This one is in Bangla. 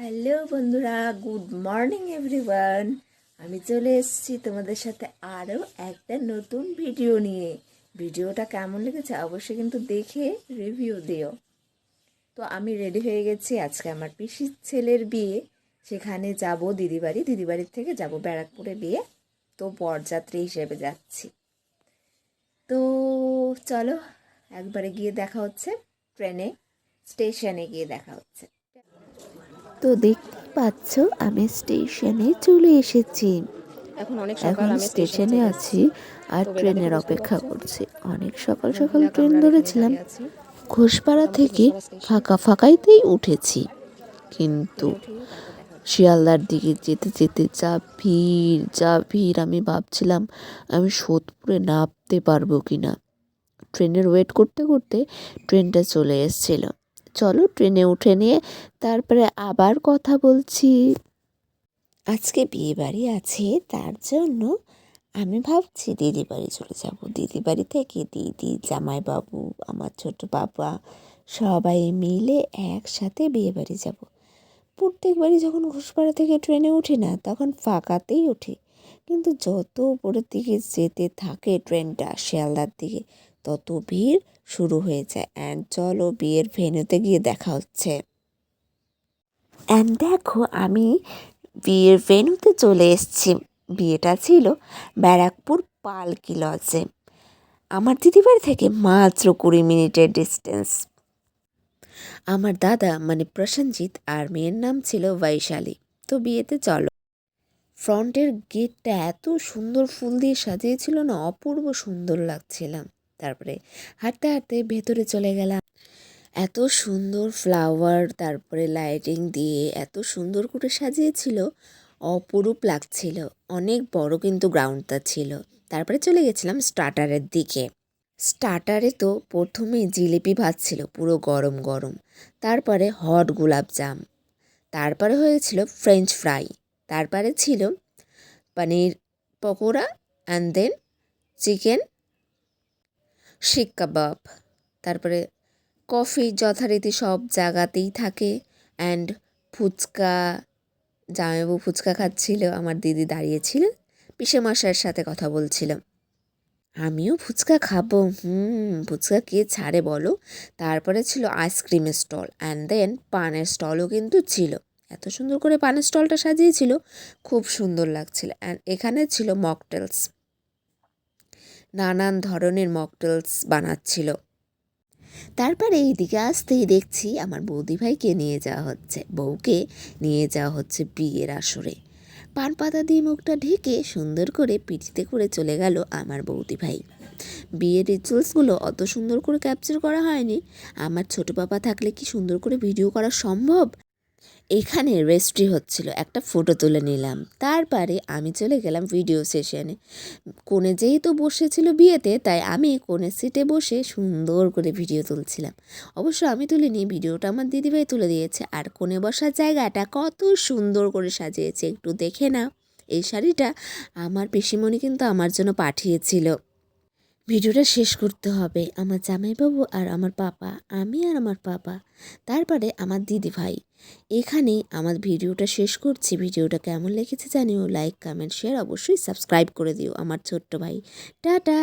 হ্যালো বন্ধুরা, গুড মর্নিং এভরিওয়ান। আমি চলে এসেছি তোমাদের সাথে আরও একটা নতুন ভিডিও নিয়ে। ভিডিওটা কেমন লেগেছে অবশ্যই কিন্তু দেখে রিভিউ দিও। তো আমি রেডি হয়ে গেছি, আজকে আমার পিসির ছেলের বিয়ে। সেখানে যাব দিদিবাড়ি, দিদিবাড়ির থেকে যাব ব্যারাকপুরে বিয়ে। তো বরযাত্রী হিসেবে যাচ্ছি। তো চলো, একবারে গিয়ে দেখা হচ্ছে ট্রেনে স্টেশনে গিয়ে দেখা হচ্ছে। তো দেখতে পাচ্ছ আমি স্টেশনে চলে এসেছি। এখন স্টেশনে আছি আর ট্রেনের অপেক্ষা করছি। অনেক সকাল সকাল ট্রেন ধরেছিলাম। ঘোষপাড়া থেকে ফাঁকা ফাঁকাইতেই উঠেছি। কিন্তু শিয়ালদার দিকে যেতে যেতে যা ভিড় যা ভিড় আমি ভাবছিলাম আমি সোদপুরে নামতে পারব কি না ট্রেনের ওয়েট করতে করতে ট্রেনটা চলে এসেছিল। চলো ট্রেনে উঠে নিয়ে তারপরে আবার কথা বলছি। আজকে বিয়ে বাড়ি আছে, তার জন্য আমি ভাবছি দিদি বাড়ি চলে যাব। দিদি বাড়ি থেকে দিদি, জামাইবাবু, আমার ছোট বাবা সবাই মিলে একসাথে বিয়ে বাড়ি যাব। প্রত্যেকবারই যখন ঘোষপাড়া থেকে ট্রেনে উঠি না, তখন ফাঁকাতেই উঠি। কিন্তু যত উপরের দিকে যেতে থাকে ট্রেনটা, শিয়ালদার দিকে, তত ভিড় শুরু হয়ে যায় অ্যান্ড চলো বিয়ের ভেন্যুতে গিয়ে দেখা হচ্ছে। অ্যান্ড দেখো, আমি বিয়ের ভেন্যুতে চলে এসেছি। বিয়েটা ছিল ব্যারাকপুর পালকি লজে আমার দিদিবাড়ি থেকে মাত্র কুড়ি মিনিটের ডিস্টেন্স আমার দাদা মানে প্রসেনজিৎ, আর মেয়ের নাম ছিল বৈশালী। তো বিয়েতে চলো। ফ্রন্টের গেটটা এত সুন্দর ফুল দিয়ে সাজিয়েছিল না, অপূর্ব সুন্দর লাগছিলাম তারপরে হাঁটতে হাঁটতে ভেতরে চলে গেলাম। এত সুন্দর ফ্লাওয়ার তারপরে লাইটিং দিয়ে এত সুন্দর করে সাজিয়েছিল, অপরূপ লাগছিল। অনেক বড় কিন্তু গ্রাউন্ডটা ছিল। তারপরে চলে গেছিলাম স্টার্টারের দিকে। স্টার্টারে তো প্রথমেই জিলিপি ভাত ছিল, পুরো গরম গরম। তারপরে হট গোলাপ জাম তারপরে হয়েছিল ফ্রেঞ্চ ফ্রাই তারপরে ছিল paneer pakora and then chicken seekh kebab, তারপরে কফি যথারীতি সব জায়গাতেই থাকে অ্যান্ড ফুচকা, জামাইবাবু ফুচকা খাচ্ছিল, আমার দিদি দাঁড়িয়েছিল মশাইয়ের সাথে কথা বলছিল। আমিও ফুচকা খাব, হুম, ফুচকা কে ছাড়ে বলো? তারপরে ছিল আইসক্রিমের স্টল অ্যান্ড দেন পানের স্টলও কিন্তু ছিল। এত সুন্দর করে পানের স্টলটা সাজিয়েছিল, খুব সুন্দর লাগছিল অ্যান্ড এখানে ছিল মকটেলস নানান ধরনের মকটেলস বানাচ্ছিল। তারপরে এইদিকে আসতেই দেখছি আমার বৌদি ভাইকে নিয়ে যাওয়া হচ্ছে, বউকে নিয়ে যাওয়া হচ্ছে বিয়ের আসরে। পান পাতা দিয়ে মুখটা ঢেকে সুন্দর করে পিঠিতে করে চলে গেল আমার বৌদি ভাই বিয়ের রিচুয়ালসগুলো অত সুন্দর করে ক্যাপচার করা হয়নি। আমার ছোট পাপা থাকলে কি সুন্দর করে ভিডিও করা সম্ভব? এখানে রেস্ট্রি হচ্ছিল, একটা ফটো তুলে নিলাম। তারপরে আমি চলে গেলাম ভিডিও সেশনে কোণে যেহেতু বসেছিল বিয়েতে, তাই আমি কোণে সিটে বসে সুন্দর করে ভিডিও তুলছিলাম। অবশ্য আমি তুলিনি ভিডিওটা আমার দিদিভাই তুলে দিয়েছে। আর কোণে বসার জায়গাটা কত সুন্দর করে সাজিয়েছে, একটু দেখে না এই শাড়িটা আমার পিসিমণি কিন্তু আমার জন্য পাঠিয়েছিল। ভিডিওটা শেষ করতে হবে। আমার জামাইবাবু আর আমার পাপা, আমি আর আমার পাপা, তারপরে আমার দিদি ভাই এখানে আমার ভিডিওটা শেষ করছি। ভিডিওটা কেমন লেগেছে জানিও। লাইক, কমেন্ট, শেয়ার অবশ্যই সাবস্ক্রাইব করে দিও আমার ছোট্ট ভাই। টাটা!